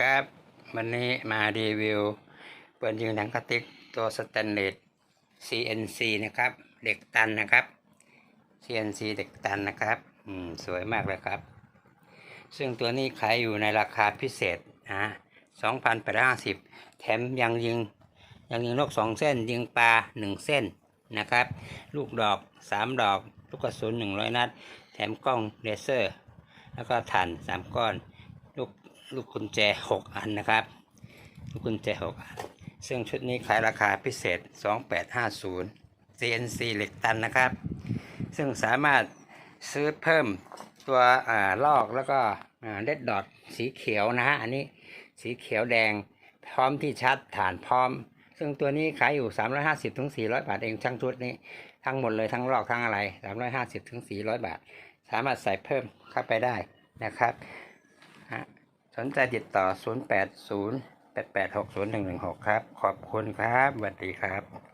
ครับวันนี้มารีวิวเปิดยิงหนังกระติกตัวสแตนเลส CNC นะครับ เด็กตันนะครับ CNC เด็กตันนะครับอืมสวยมากเลยครับ ซึ่งตัวนี้ขายอยู่ในราคาพิเศษนะ2,850แถมยังยิงยังยิงนก2เส้น ยิงปลา1เส้นนะครับ ลูกดอก3ดอกลูกกระสุน100นัด แถมกล้องเลเซอร์ แล้วก็ถ่าน3ก้อน ลูก ลูกกุญแจ 6 อันนะครับ ลูกกุญแจ 6 อัน ซึ่งชุดนี้ขายราคาพิเศษ 2850 CNC เหล็กตันนะครับ ซึ่งสามารถซื้อเพิ่มตัวอ่าลอกแล้วก็เลดดอทสีเขียวนะฮะ อันนี้สีเขียวแดงพร้อมที่ชัดฐานพร้อม ซึ่งตัวนี้ขายอยู่ 350ถึง400 บาทเองทั้งชุดนี้ ทั้งหมดเลยทั้งลอกทั้งอะไร 350ถึง400 บาท สามารถใส่เพิ่มเข้าไปได้นะครับฮะ สนใจติดต่อ 080 886 0116 ครับ ขอบคุณครับสวัสดีครับ